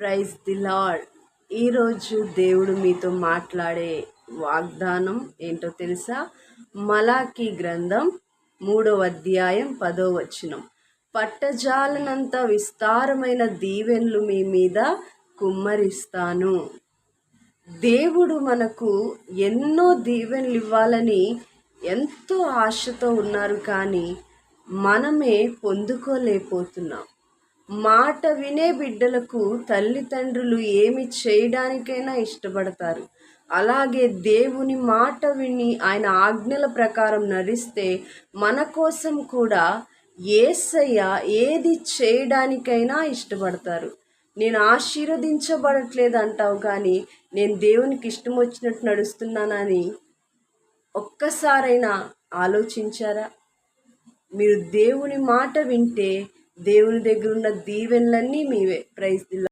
Praise the lord ఈరోజు దేవుడు మీతో మాట్లాడే వాగ్దానం ఏంటో తెలుసా? మలాకి గ్రంథం మూడవ అధ్యాయం పదో వచనం. పట్టజాలనంత విస్తారమైన దీవెన్లు మీ మీద కుమ్మరిస్తాను. దేవుడు మనకు ఎన్నో దీవెనలు ఇవ్వాలని ఎంతో ఆశతో ఉన్నారు కానీ మనమే పొందుకోలేకపోతున్నాం. మాట వినే బిడ్డలకు తల్లిదండ్రులు ఏమి చేయడానికైనా ఇష్టపడతారు. అలాగే దేవుని మాట విని ఆయన ఆజ్ఞల ప్రకారం నడిస్తే మన కోసం కూడా ఏసయ్య ఏది చేయడానికైనా ఇష్టపడతారు. నేను ఆశీర్వదించబడట్లేదు అంటావు కానీ నేను దేవునికి ఇష్టం వచ్చినట్టు నడుస్తున్నానని ఒక్కసారైనా ఆలోచించారా? మీరు దేవుని మాట వింటే దేవుని దగ్గర ఉన్న దీవెనలన్నీ మీవే. ప్రైజ్